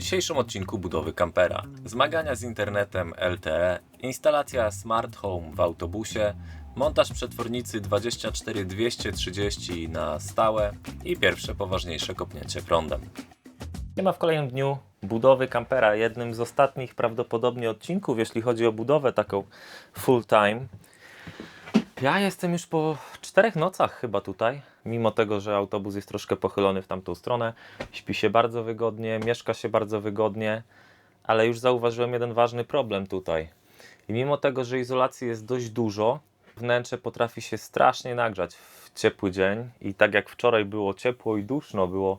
dzisiejszym odcinku budowy kampera. Zmagania z internetem LTE, instalacja Smart Home w autobusie, montaż przetwornicy 24230 na stałe i pierwsze poważniejsze kopnięcie prądem. Nie ma w kolejnym dniu budowy kampera, jednym z ostatnich prawdopodobnie odcinków, jeśli chodzi o budowę taką full time. Ja jestem już po czterech nocach chyba tutaj, mimo tego, że autobus jest troszkę pochylony w tamtą stronę. Śpi się bardzo wygodnie, mieszka się bardzo wygodnie, ale już zauważyłem jeden ważny problem tutaj. I mimo tego, że izolacji jest dość dużo, wnętrze potrafi się strasznie nagrzać w ciepły dzień i tak jak wczoraj było ciepło i duszno, było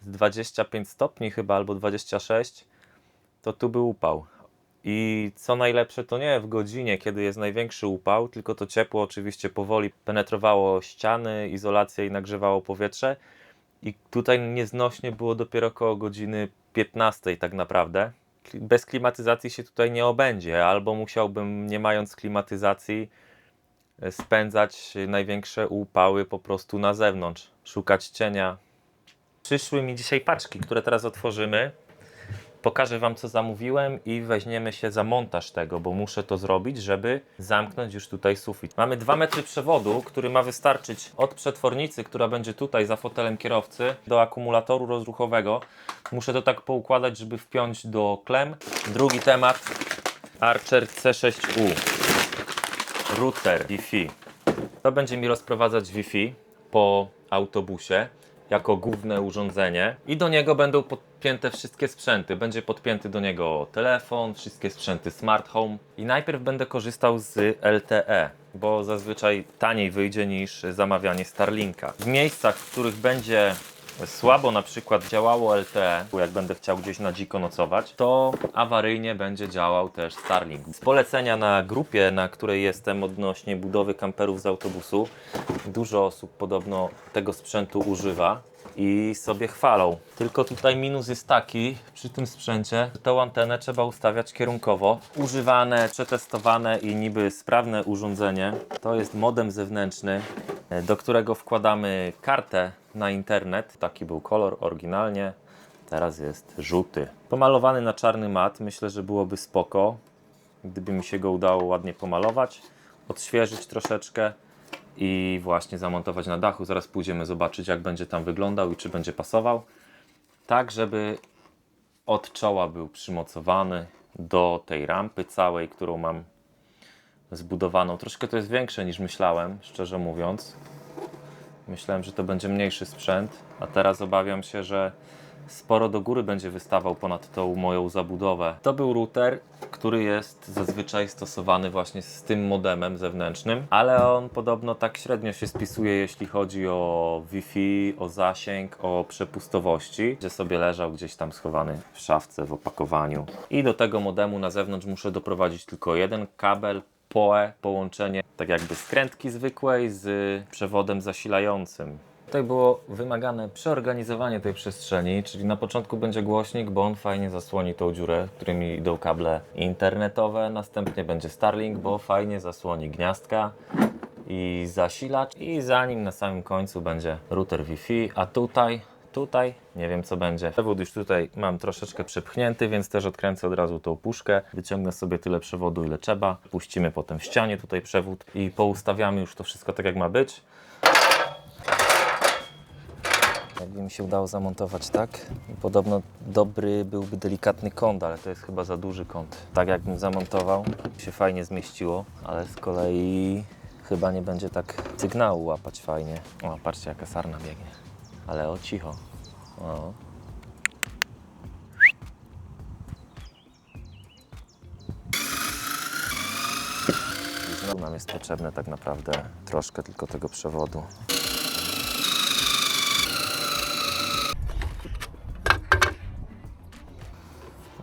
z 25 stopni chyba albo 26, to tu był upał. I co najlepsze, to nie w godzinie, kiedy jest największy upał, tylko to ciepło oczywiście powoli penetrowało ściany, izolację i nagrzewało powietrze. I tutaj nieznośnie było dopiero około godziny 15 tak naprawdę. Bez klimatyzacji się tutaj nie obędzie, albo musiałbym, nie mając klimatyzacji, e, spędzać największe upały po prostu na zewnątrz, szukać cienia. Przyszły mi dzisiaj paczki, które teraz otworzymy. Pokażę Wam, co zamówiłem i weźmiemy się za montaż tego, bo muszę to zrobić, żeby zamknąć już tutaj sufit. Mamy 2 metry przewodu, który ma wystarczyć od przetwornicy, która będzie tutaj za fotelem kierowcy, do akumulatoru rozruchowego. Muszę to tak poukładać, żeby wpiąć do klem. Drugi temat, Archer C6U, router Wi-Fi. To będzie mi rozprowadzać Wi-Fi po autobusie jako główne urządzenie i do niego będą podpięte wszystkie sprzęty. Będzie podpięty do niego telefon, wszystkie sprzęty smart home i najpierw będę korzystał z LTE, bo zazwyczaj taniej wyjdzie niż zamawianie Starlinka. W miejscach, w których będzie słabo na przykład działało LTE, jak będę chciał gdzieś na dziko nocować, to awaryjnie będzie działał też Starlink. Z polecenia na grupie, na której jestem odnośnie budowy kamperów z autobusu, dużo osób podobno tego sprzętu używa i sobie chwalą. Tylko tutaj minus jest taki przy tym sprzęcie, że tą antenę trzeba ustawiać kierunkowo. Używane, przetestowane i niby sprawne urządzenie to jest modem zewnętrzny, e, do którego wkładamy kartę na internet. Taki był kolor oryginalnie. Teraz jest żółty. Pomalowany na czarny mat. Myślę, że byłoby spoko, gdyby mi się go udało ładnie pomalować, odświeżyć troszeczkę i właśnie zamontować na dachu. Zaraz pójdziemy zobaczyć, jak będzie tam wyglądał i czy będzie pasował. Tak, żeby od czoła był przymocowany do tej rampy całej, którą mam zbudowaną. Troszkę to jest większe niż myślałem, szczerze mówiąc. Myślałem, że to będzie mniejszy sprzęt, a teraz obawiam się, że sporo do góry będzie wystawał ponad tą moją zabudowę. To był router, który jest zazwyczaj stosowany właśnie z tym modemem zewnętrznym, ale on podobno tak średnio się spisuje, jeśli chodzi o Wi-Fi, o zasięg, o przepustowości, gdzie sobie leżał gdzieś tam schowany w szafce, w opakowaniu. I do tego modemu na zewnątrz muszę doprowadzić tylko jeden kabel, PoE, połączenie tak jakby skrętki zwykłej z przewodem zasilającym. Tutaj było wymagane przeorganizowanie tej przestrzeni, czyli na początku będzie głośnik, bo on fajnie zasłoni tą dziurę, którymi idą kable internetowe, następnie będzie Starlink, bo fajnie zasłoni gniazdka i zasilacz i za nim na samym końcu będzie router Wi-Fi, a tutaj Tutaj nie wiem co będzie. Przewód już tutaj mam troszeczkę przepchnięty, więc też odkręcę od razu tą puszkę. Wyciągnę sobie tyle przewodu ile trzeba. Puścimy potem w ścianie tutaj przewód i poustawiamy już to wszystko tak jak ma być. Jakby mi się udało zamontować tak. Podobno dobry byłby delikatny kąt, ale to jest chyba za duży kąt. Tak jakbym zamontował, się fajnie zmieściło, ale z kolei chyba nie będzie tak sygnału łapać fajnie. O, patrzcie jaka sarna biegnie. Ale o cicho. O. Znowu nam jest potrzebne tak naprawdę troszkę tylko tego przewodu.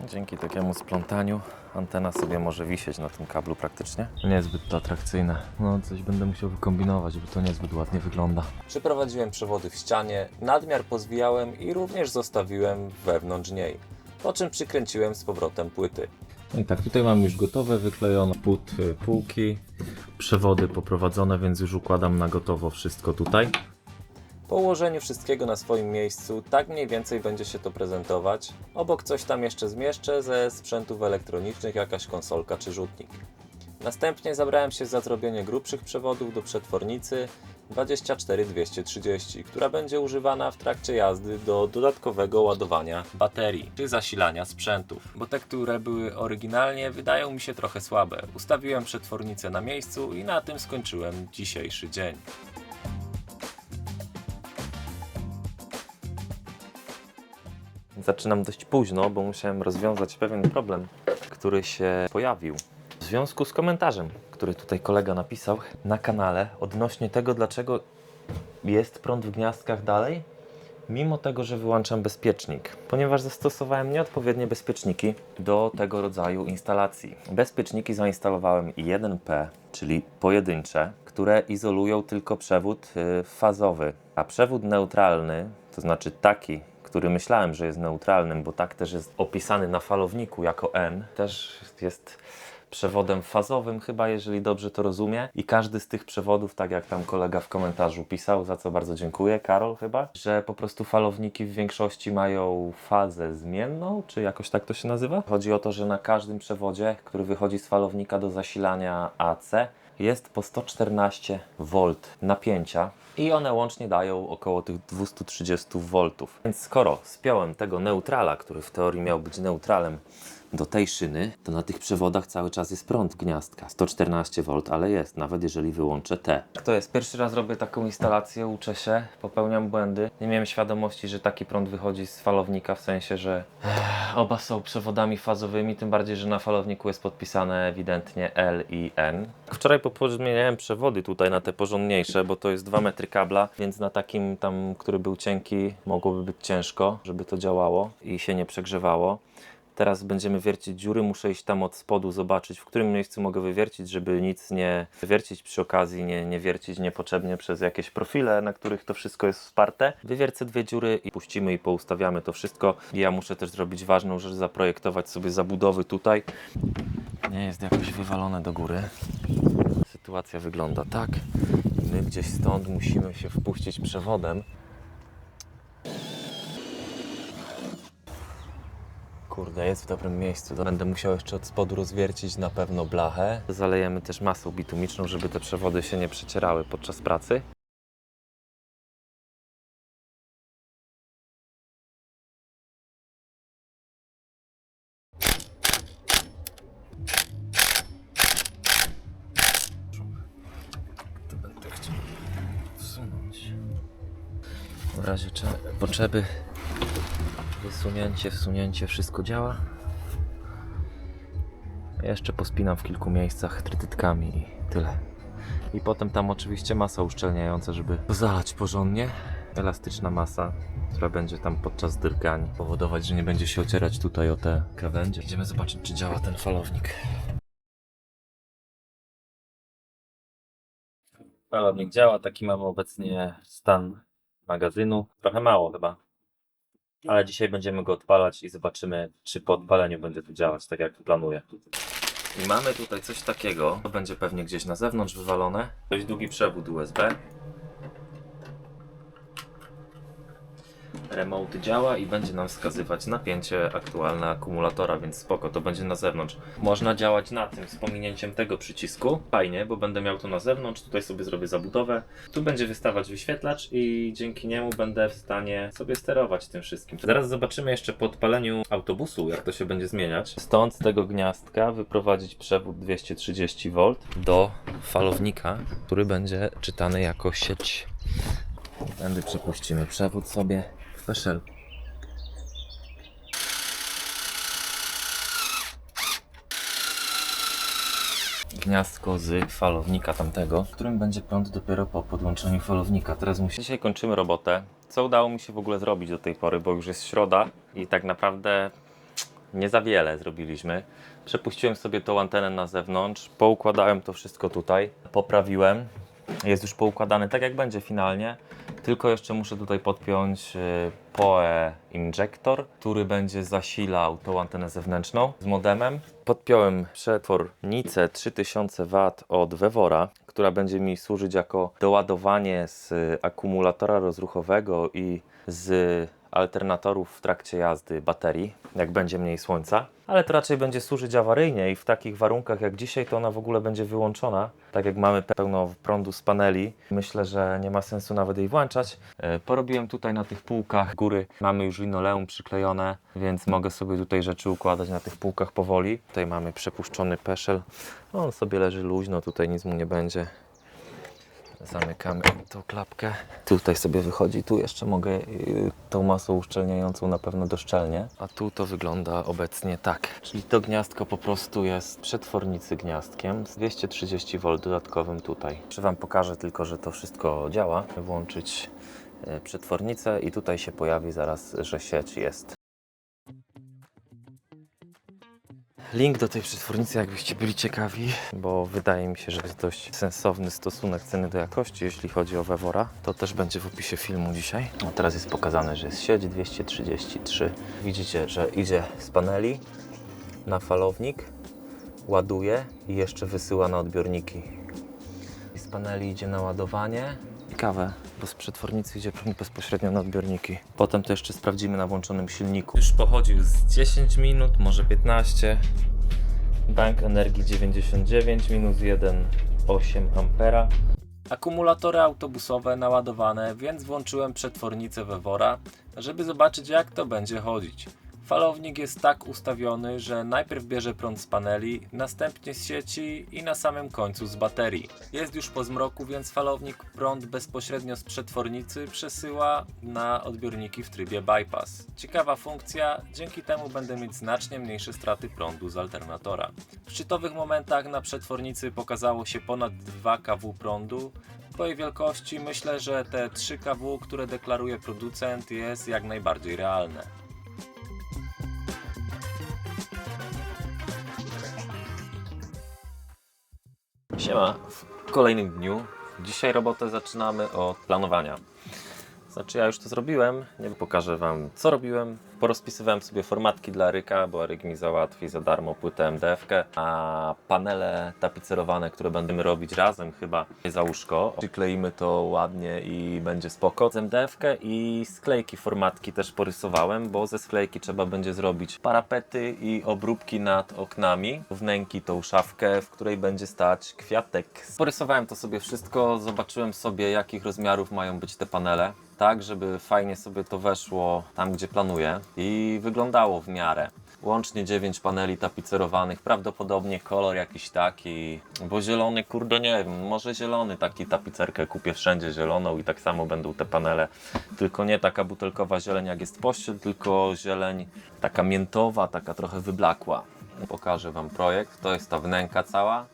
Dzięki takiemu splątaniu antena sobie może wisieć na tym kablu praktycznie. Niezbyt to atrakcyjne. No coś będę musiał wykombinować, bo to niezbyt ładnie wygląda. Przyprowadziłem przewody w ścianie, nadmiar pozwijałem i również zostawiłem wewnątrz niej. Po czym przykręciłem z powrotem płyty. No i tak, tutaj mam już gotowe, wyklejone pod y, półki, przewody poprowadzone, więc już układam na gotowo wszystko tutaj. Po ułożeniu wszystkiego na swoim miejscu, tak mniej więcej będzie się to prezentować. Obok coś tam jeszcze zmieszczę ze sprzętów elektronicznych, jakaś konsolka czy rzutnik. Następnie zabrałem się za zrobienie grubszych przewodów do przetwornicy 24230, która będzie używana w trakcie jazdy do dodatkowego ładowania baterii czy zasilania sprzętów, bo te, które były oryginalnie wydają mi się trochę słabe. Ustawiłem przetwornicę na miejscu i na tym skończyłem dzisiejszy dzień. Zaczynam dość późno, bo musiałem rozwiązać pewien problem, który się pojawił w związku z komentarzem, który tutaj kolega napisał na kanale odnośnie tego, dlaczego jest prąd w gniazdkach dalej, mimo tego, że wyłączam bezpiecznik, ponieważ zastosowałem nieodpowiednie bezpieczniki do tego rodzaju instalacji. Bezpieczniki zainstalowałem 1P, czyli pojedyncze, które izolują tylko przewód y, fazowy, a przewód neutralny, to znaczy taki, który myślałem, że jest neutralnym, bo tak też jest opisany na falowniku jako N, też jest przewodem fazowym, chyba jeżeli dobrze to rozumie. I każdy z tych przewodów, tak jak tam kolega w komentarzu pisał, za co bardzo dziękuję, Karol chyba, że po prostu falowniki w większości mają fazę zmienną, czy jakoś tak to się nazywa? Chodzi o to, że na każdym przewodzie, który wychodzi z falownika do zasilania AC, jest po 114 V napięcia i one łącznie dają około tych 230 V. Więc skoro spiąłem tego neutrala, który w teorii miał być neutralem do tej szyny, to na tych przewodach cały czas jest prąd gniazdka. 114 V, ale jest, nawet jeżeli wyłączę T. To jest, pierwszy raz robię taką instalację, uczę się, popełniam błędy. Nie miałem świadomości, że taki prąd wychodzi z falownika, w sensie, że eh, oba są przewodami fazowymi, tym bardziej, że na falowniku jest podpisane ewidentnie L i N. Wczoraj popodmieniałem przewody tutaj na te porządniejsze, bo to jest 2 metry kabla, więc na takim tam, który był cienki, mogłoby być ciężko, żeby to działało i się nie przegrzewało. Teraz będziemy wiercić dziury, muszę iść tam od spodu, zobaczyć w którym miejscu mogę wywiercić, żeby nic nie wywiercić przy okazji, nie, nie wiercić niepotrzebnie przez jakieś profile, na których to wszystko jest wsparte. Wywiercę dwie dziury i puścimy i poustawiamy to wszystko. Ja muszę też zrobić ważną rzecz, zaprojektować sobie zabudowy tutaj. Nie jest jakoś wywalone do góry. Sytuacja wygląda tak. My gdzieś stąd musimy się wpuścić przewodem. Kurde, jest w dobrym miejscu. Będę musiał jeszcze od spodu rozwiercić na pewno blachę. Zalejemy też masą bitumiczną, żeby te przewody się nie przecierały podczas pracy. Będę chciał. W razie potrzeby Wysunięcie, wsunięcie, wszystko działa. Jeszcze pospinam w kilku miejscach trytytkami i tyle. I potem tam oczywiście masa uszczelniająca, żeby zalać porządnie. Elastyczna masa, która będzie tam podczas drgań powodować, że nie będzie się ocierać tutaj o te krawędzie. Idziemy zobaczyć, czy działa ten falownik. Falownik działa, taki mamy obecnie stan magazynu. Trochę mało chyba, ale dzisiaj będziemy go odpalać i zobaczymy, czy po odpaleniu będzie to działać tak jak planuję. I mamy tutaj coś takiego, to będzie pewnie gdzieś na zewnątrz wywalone. Dość długi przewód USB. Remote działa i będzie nam wskazywać napięcie aktualne akumulatora, więc spoko, to będzie na zewnątrz. Można działać na tym z pominięciem tego przycisku. Fajnie, bo będę miał to na zewnątrz, tutaj sobie zrobię zabudowę. Tu będzie wystawać wyświetlacz i dzięki niemu będę w stanie sobie sterować tym wszystkim. Zaraz zobaczymy jeszcze po odpaleniu autobusu, jak to się będzie zmieniać. Stąd z tego gniazdka wyprowadzić przewód 230V do falownika, który będzie czytany jako sieć. Tędy przepuścimy przewód sobie. Wesel. Gniazdko z falownika tamtego, w którym będzie prąd dopiero po podłączeniu falownika. Teraz musi... Dzisiaj kończymy robotę. Co udało mi się w ogóle zrobić do tej pory, bo już jest środa i tak naprawdę nie za wiele zrobiliśmy. Przepuściłem sobie tą antenę na zewnątrz, poukładałem to wszystko tutaj, poprawiłem. Jest już poukładany tak jak będzie finalnie, tylko jeszcze muszę tutaj podpiąć y, PoE injektor, który będzie zasilał tą antenę zewnętrzną z modemem. Podpiąłem przetwornicę 3000 W od Wewora, która będzie mi służyć jako doładowanie z akumulatora rozruchowego i z alternatorów w trakcie jazdy baterii, jak będzie mniej słońca. Ale to raczej będzie służyć awaryjnie i w takich warunkach jak dzisiaj to ona w ogóle będzie wyłączona. Tak jak mamy pełno prądu z paneli, myślę, że nie ma sensu nawet jej włączać. E, Porobiłem tutaj na tych półkach góry, mamy już linoleum przyklejone, więc mogę sobie tutaj rzeczy układać na tych półkach powoli. Tutaj mamy przepuszczony peszel, on sobie leży luźno, tutaj nic mu nie będzie. Zamykamy tą klapkę. Tutaj sobie wychodzi, tu jeszcze mogę yy, tą masą uszczelniającą na pewno doszczelnie. A tu to wygląda obecnie tak. Czyli to gniazdko po prostu jest przetwornicy gniazdkiem z 230 V dodatkowym tutaj. Czy Wam pokażę tylko, że to wszystko działa. Włączyć yy, przetwornicę i tutaj się pojawi zaraz, że sieć jest. Link do tej przetwornicy, jakbyście byli ciekawi, bo wydaje mi się, że jest dość sensowny stosunek ceny do jakości, jeśli chodzi o Wewora. To też będzie w opisie filmu dzisiaj. No, teraz jest pokazane, że jest sieć 233. Widzicie, że idzie z paneli na falownik, ładuje i jeszcze wysyła na odbiorniki. I z paneli idzie na ładowanie. Ciekawe, bo z przetwornicy idzie pewnie bezpośrednio na odbiorniki. Potem to jeszcze sprawdzimy na włączonym silniku. Już pochodził z 10 minut, może 15. Bank energii 99 minus 1,8 ampera. Akumulatory autobusowe naładowane, więc włączyłem przetwornicę Wewora, żeby zobaczyć jak to będzie chodzić. Falownik jest tak ustawiony, że najpierw bierze prąd z paneli, następnie z sieci i na samym końcu z baterii. Jest już po zmroku, więc falownik prąd bezpośrednio z przetwornicy przesyła na odbiorniki w trybie bypass. Ciekawa funkcja, dzięki temu będę mieć znacznie mniejsze straty prądu z alternatora. W szczytowych momentach na przetwornicy pokazało się ponad 2 kW prądu. Po jej wielkości myślę, że te 3 kW, które deklaruje producent jest jak najbardziej realne. Siema, w kolejnym dniu. Dzisiaj robotę zaczynamy od planowania. Znaczy ja już to zrobiłem, nie pokażę Wam co robiłem. Porozpisywałem sobie formatki dla Ryka, bo Ryk mi załatwi za darmo płytę MDF-kę, a panele tapicerowane, które będziemy robić razem chyba za łóżko. Przykleimy to ładnie i będzie spoko. Z MDF-kę i sklejki formatki też porysowałem, bo ze sklejki trzeba będzie zrobić parapety i obróbki nad oknami. Wnęki tą szafkę, w której będzie stać kwiatek. Porysowałem to sobie wszystko, zobaczyłem sobie jakich rozmiarów mają być te panele tak, żeby fajnie sobie to weszło tam, gdzie planuję i wyglądało w miarę. Łącznie 9 paneli tapicerowanych, prawdopodobnie kolor jakiś taki, bo zielony, kurde nie wiem, może zielony taki tapicerkę kupię wszędzie zieloną i tak samo będą te panele, tylko nie taka butelkowa zieleń jak jest pościel, tylko zieleń taka miętowa, taka trochę wyblakła. Pokażę Wam projekt, to jest ta wnęka cała,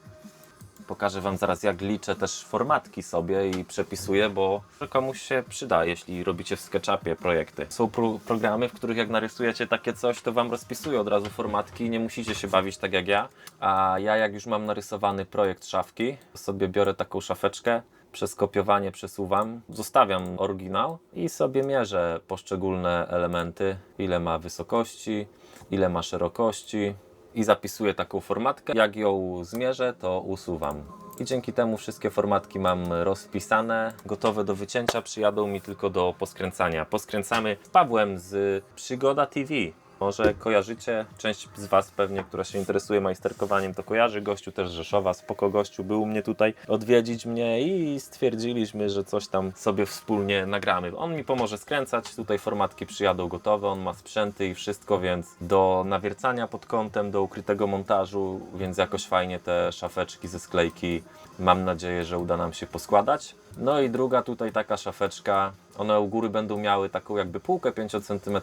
Pokażę Wam zaraz, jak liczę też formatki sobie i przepisuję, bo komuś się przyda, jeśli robicie w SketchUpie projekty. Są pro programy, w których jak narysujecie takie coś, to Wam rozpisuje od razu formatki i nie musicie się bawić tak jak ja. A ja, jak już mam narysowany projekt szafki, sobie biorę taką szafeczkę, przez kopiowanie przesuwam, zostawiam oryginał i sobie mierzę poszczególne elementy, ile ma wysokości, ile ma szerokości, i zapisuję taką formatkę. Jak ją zmierzę, to usuwam. I dzięki temu wszystkie formatki mam rozpisane, gotowe do wycięcia, przyjadą mi tylko do poskręcania. Poskręcamy z Pawłem z Przygoda TV. Może kojarzycie, część z Was pewnie, która się interesuje majsterkowaniem, to kojarzy. Gościu też Rzeszowa, spoko gościu, był u mnie tutaj odwiedzić mnie i stwierdziliśmy, że coś tam sobie wspólnie nagramy. On mi pomoże skręcać, tutaj formatki przyjadą gotowe, on ma sprzęty i wszystko, więc do nawiercania pod kątem, do ukrytego montażu, więc jakoś fajnie te szafeczki ze sklejki mam nadzieję, że uda nam się poskładać. No i druga tutaj taka szafeczka, one u góry będą miały taką jakby półkę 5 cm.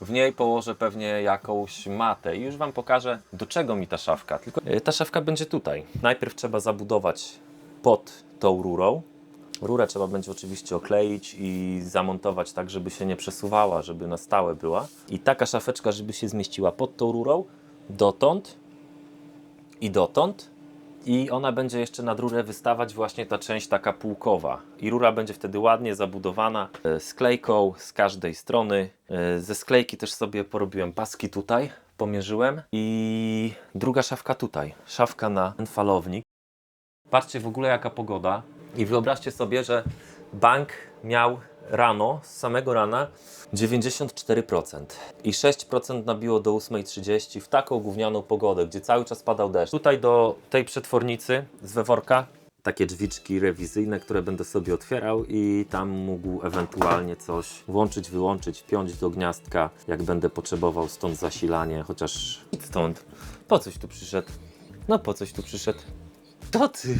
W niej położę pewnie jakąś matę i już Wam pokażę do czego mi ta szafka. Tylko e, ta szafka będzie tutaj. Najpierw trzeba zabudować pod tą rurą. Rurę trzeba będzie oczywiście okleić i zamontować tak, żeby się nie przesuwała, żeby na stałe była. I taka szafeczka, żeby się zmieściła pod tą rurą, dotąd i dotąd. I ona będzie jeszcze nad rurę wystawać właśnie ta część taka półkowa. I rura będzie wtedy ładnie zabudowana e, sklejką z każdej strony. E, Ze sklejki też sobie porobiłem paski tutaj, pomierzyłem. I druga szafka tutaj. Szafka na falownik. Patrzcie w ogóle jaka pogoda i wyobraźcie sobie, że bank miał rano, z samego rana 94% i 6% nabiło do 8.30 w taką gównianą pogodę, gdzie cały czas padał deszcz. Tutaj do tej przetwornicy z weworka takie drzwiczki rewizyjne, które będę sobie otwierał i tam mógł ewentualnie coś włączyć, wyłączyć, wpiąć do gniazdka, jak będę potrzebował stąd zasilanie, chociaż stąd. Po coś tu przyszedł? No po coś tu przyszedł? To ty?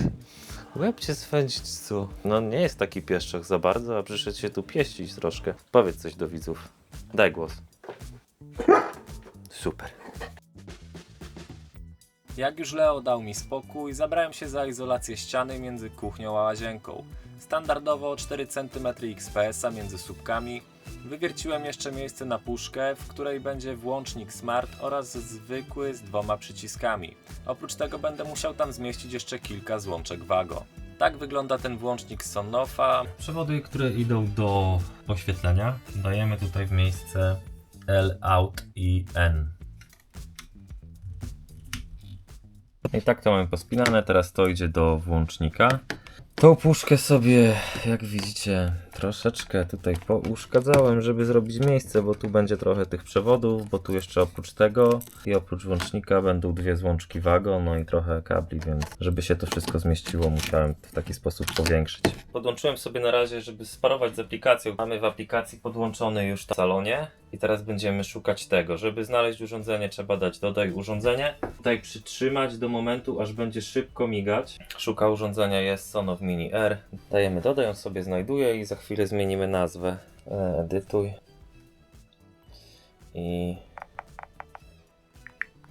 Łeb cię swędzić, co? No nie jest taki pieszczok za bardzo, a przyszedł się tu pieścić troszkę. Powiedz coś do widzów. Daj głos. Super. Jak już Leo dał mi spokój, zabrałem się za izolację ściany między kuchnią a łazienką. Standardowo 4 cm XPS-a między słupkami. Wywierciłem jeszcze miejsce na puszkę, w której będzie włącznik smart oraz zwykły z dwoma przyciskami. Oprócz tego będę musiał tam zmieścić jeszcze kilka złączek Wago. Tak wygląda ten włącznik z Sonnofa. Przewody, które idą do oświetlenia, dajemy tutaj w miejsce L, Out i N. I tak to mamy pospinane, teraz to idzie do włącznika. Tą puszkę sobie, jak widzicie, troszeczkę tutaj pouszkadzałem, żeby zrobić miejsce, bo tu będzie trochę tych przewodów, bo tu jeszcze oprócz tego i oprócz włącznika będą dwie złączki Wago, no i trochę kabli, więc żeby się to wszystko zmieściło, musiałem w taki sposób powiększyć. Podłączyłem sobie na razie, żeby sparować z aplikacją. Mamy w aplikacji podłączony już w salonie i teraz będziemy szukać tego. Żeby znaleźć urządzenie, trzeba dać dodaj urządzenie. Tutaj przytrzymać do momentu, aż będzie szybko migać. Szuka urządzenia jest Sonoff Mini R. Dajemy dodaj, on sobie znajduje i za chwilę zmienimy nazwę. Edytuj. I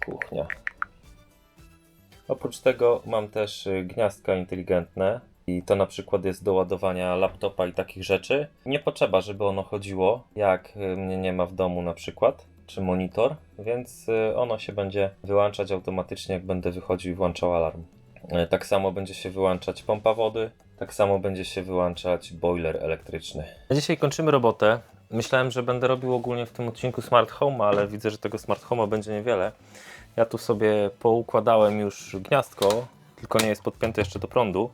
kuchnia. Oprócz tego mam też y, gniazdka inteligentne i to na przykład jest do ładowania laptopa i takich rzeczy. Nie potrzeba, żeby ono chodziło, jak y, mnie nie ma w domu na przykład, czy monitor, więc y, ono się będzie wyłączać automatycznie, jak będę wychodził i włączał alarm. Y, Tak samo będzie się wyłączać pompa wody, tak samo będzie się wyłączać boiler elektryczny. Dzisiaj kończymy robotę. Myślałem, że będę robił ogólnie w tym odcinku Smart Home, ale widzę, że tego Smart Home'a będzie niewiele. Ja tu sobie poukładałem już gniazdko, tylko nie jest podpięte jeszcze do prądu.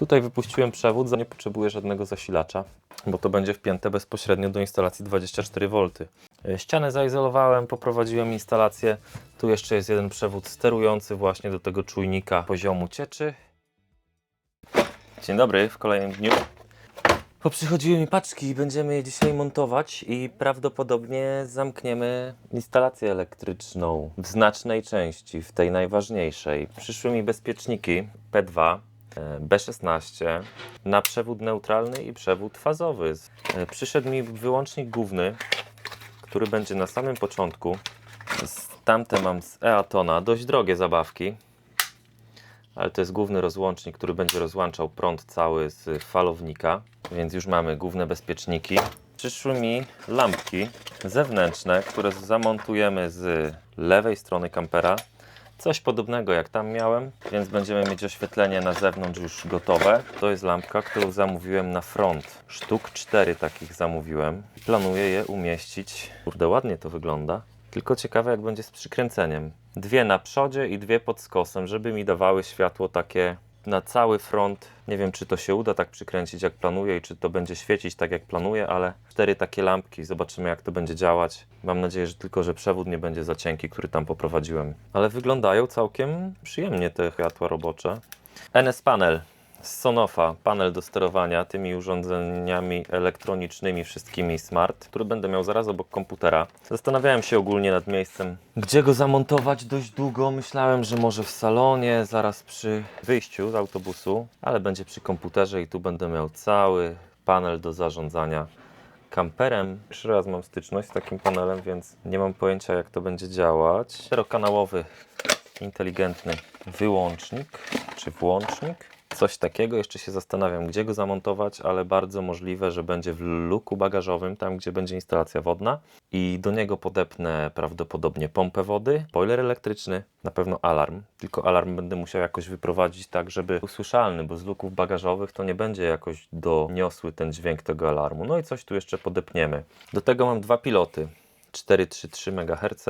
Tutaj wypuściłem przewód, za nie potrzebuję żadnego zasilacza, bo to będzie wpięte bezpośrednio do instalacji 24V. E, Ścianę zaizolowałem, poprowadziłem instalację. Tu jeszcze jest jeden przewód sterujący właśnie do tego czujnika poziomu cieczy. Dzień dobry, w kolejnym dniu. Poprzychodziły mi paczki i będziemy je dzisiaj montować i prawdopodobnie zamkniemy instalację elektryczną w znacznej części, w tej najważniejszej. Przyszły mi bezpieczniki P2, e, B16 na przewód neutralny i przewód fazowy. E, Przyszedł mi wyłącznik główny, który będzie na samym początku. Tamte mam z Eatona, dość drogie zabawki ale to jest główny rozłącznik, który będzie rozłączał prąd cały z falownika, więc już mamy główne bezpieczniki. Przyszły mi lampki zewnętrzne, które zamontujemy z lewej strony kampera. Coś podobnego jak tam miałem, więc będziemy mieć oświetlenie na zewnątrz już gotowe. To jest lampka, którą zamówiłem na front. Sztuk 4 takich zamówiłem. Planuję je umieścić. Kurde, ładnie to wygląda. Tylko ciekawe jak będzie z przykręceniem. Dwie na przodzie i dwie pod skosem, żeby mi dawały światło takie na cały front. Nie wiem, czy to się uda tak przykręcić jak planuję i czy to będzie świecić tak jak planuję, ale cztery takie lampki, zobaczymy jak to będzie działać. Mam nadzieję, że tylko, że przewód nie będzie za cienki, który tam poprowadziłem. Ale wyglądają całkiem przyjemnie te światła robocze. NS Panel Sonofa, panel do sterowania tymi urządzeniami elektronicznymi, wszystkimi smart, które będę miał zaraz obok komputera. Zastanawiałem się ogólnie nad miejscem, gdzie go zamontować dość długo. Myślałem, że może w salonie, zaraz przy wyjściu z autobusu, ale będzie przy komputerze i tu będę miał cały panel do zarządzania kamperem. Pierwszy raz mam styczność z takim panelem, więc nie mam pojęcia jak to będzie działać. Czterokanałowy, inteligentny wyłącznik czy włącznik. Coś takiego, jeszcze się zastanawiam, gdzie go zamontować, ale bardzo możliwe, że będzie w luku bagażowym, tam gdzie będzie instalacja wodna i do niego podepnę prawdopodobnie pompę wody, boiler elektryczny, na pewno alarm. Tylko alarm będę musiał jakoś wyprowadzić tak, żeby był słyszalny, bo z luków bagażowych to nie będzie jakoś doniosły ten dźwięk tego alarmu. No i coś tu jeszcze podepniemy. Do tego mam dwa piloty, 433 MHz,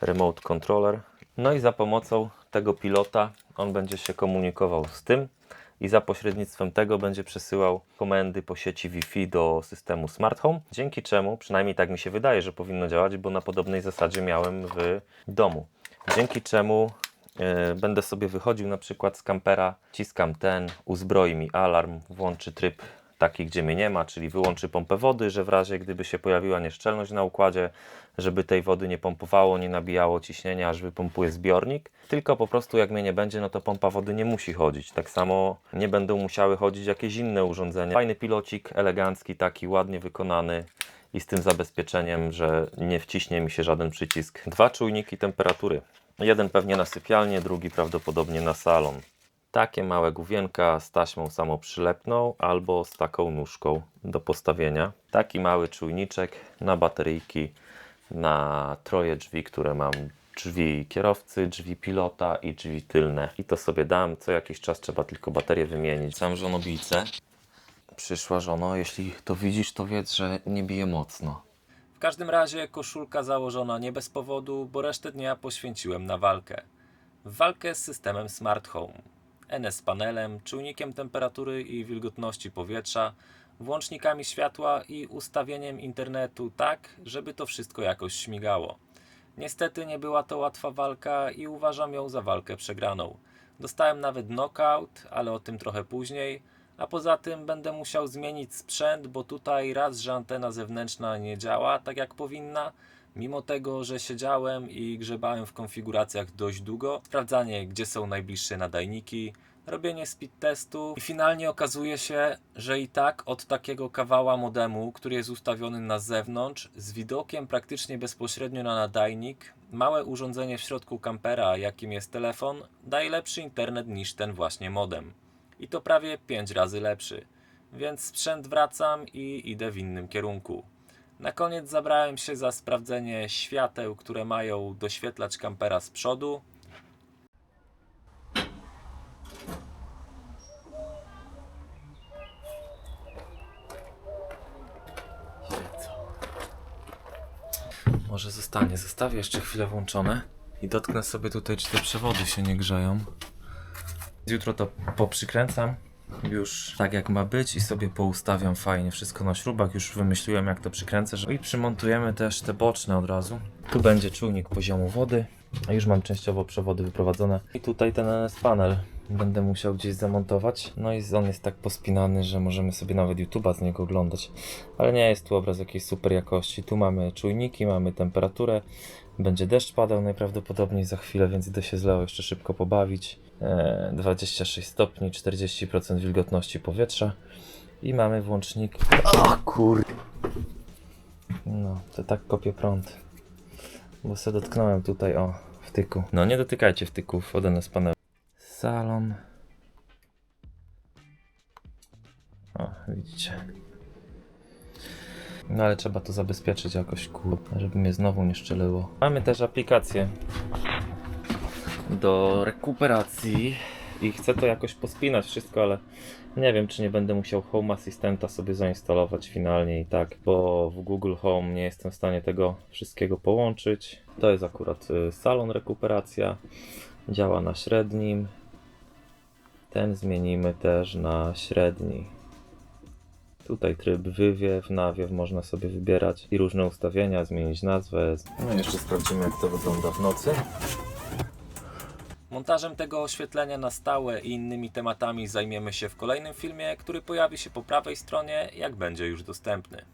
remote controller. No i za pomocą tego pilota on będzie się komunikował z tym, i za pośrednictwem tego będzie przesyłał komendy po sieci Wi-Fi do systemu Smart Home, dzięki czemu, przynajmniej tak mi się wydaje, że powinno działać, bo na podobnej zasadzie miałem w domu. Dzięki czemu e, będę sobie wychodził na przykład z kampera, ciskam ten, uzbroi mi alarm, włączy tryb taki, gdzie mnie nie ma, czyli wyłączy pompę wody, że w razie gdyby się pojawiła nieszczelność na układzie, żeby tej wody nie pompowało, nie nabijało ciśnienia, aż wypompuje zbiornik, tylko po prostu jak mnie nie będzie, no to pompa wody nie musi chodzić. Tak samo nie będą musiały chodzić jakieś inne urządzenia. Fajny pilocik, elegancki, taki ładnie wykonany i z tym zabezpieczeniem, że nie wciśnie mi się żaden przycisk. Dwa czujniki temperatury. Jeden pewnie na sypialnię, drugi prawdopodobnie na salon. Takie małe główienka z taśmą samoprzylepną albo z taką nóżką do postawienia. Taki mały czujniczek na bateryjki, na troje drzwi, które mam. Drzwi kierowcy, drzwi pilota i drzwi tylne. I to sobie dam. Co jakiś czas trzeba tylko baterię wymienić. Sam żonobijce. Przyszła żono, jeśli to widzisz, to wiedz, że nie bije mocno. W każdym razie koszulka założona nie bez powodu, bo resztę dnia poświęciłem na walkę. Walkę z systemem Smart Home. NS panelem, czujnikiem temperatury i wilgotności powietrza, włącznikami światła i ustawieniem internetu tak, żeby to wszystko jakoś śmigało. Niestety nie była to łatwa walka i uważam ją za walkę przegraną. Dostałem nawet knockout, ale o tym trochę później. A poza tym będę musiał zmienić sprzęt, bo tutaj raz, że antena zewnętrzna nie działa tak jak powinna, mimo tego, że siedziałem i grzebałem w konfiguracjach dość długo, sprawdzanie gdzie są najbliższe nadajniki, robienie speed testu i finalnie okazuje się, że i tak od takiego kawała modemu, który jest ustawiony na zewnątrz, z widokiem praktycznie bezpośrednio na nadajnik, małe urządzenie w środku kampera, jakim jest telefon, daje lepszy internet niż ten właśnie modem i to prawie 5 razy lepszy. Więc sprzęt wracam i idę w innym kierunku. Na koniec zabrałem się za sprawdzenie świateł, które mają doświetlać kampera z przodu. Może zostanie, zostawię jeszcze chwilę włączone i dotknę sobie tutaj, czy te przewody się nie grzeją. Jutro to poprzykręcam już tak jak ma być i sobie poustawiam fajnie wszystko na śrubach. Już wymyśliłem jak to przykręcę. I przymontujemy też te boczne od razu. Tu będzie czujnik poziomu wody. A już mam częściowo przewody wyprowadzone. I tutaj ten panel będę musiał gdzieś zamontować. No i on jest tak pospinany, że możemy sobie nawet YouTube'a z niego oglądać. Ale nie jest tu obraz jakiejś super jakości. Tu mamy czujniki, mamy temperaturę. Będzie deszcz padał najprawdopodobniej za chwilę, więc idę się z jeszcze szybko pobawić. E, 26 stopni, 40% wilgotności powietrza. I mamy włącznik. O kur... No, to tak kopie prąd. Bo se dotknąłem tutaj, o, wtyku. No nie dotykajcie wtyków od NS panelu. Salon. O, widzicie. No ale trzeba to zabezpieczyć jakoś, kur... żeby mnie znowu nie szczeliło. Mamy też aplikację do rekuperacji i chcę to jakoś pospinać wszystko, ale nie wiem, czy nie będę musiał Home Assistanta sobie zainstalować finalnie i tak, bo w Google Home nie jestem w stanie tego wszystkiego połączyć. To jest akurat y, salon rekuperacja, działa na średnim. Ten zmienimy też na średni. Tutaj tryb wywiew, nawiew można sobie wybierać i różne ustawienia, zmienić nazwę. No jeszcze sprawdzimy jak to wygląda w nocy. Montażem tego oświetlenia na stałe i innymi tematami zajmiemy się w kolejnym filmie, który pojawi się po prawej stronie, jak będzie już dostępny.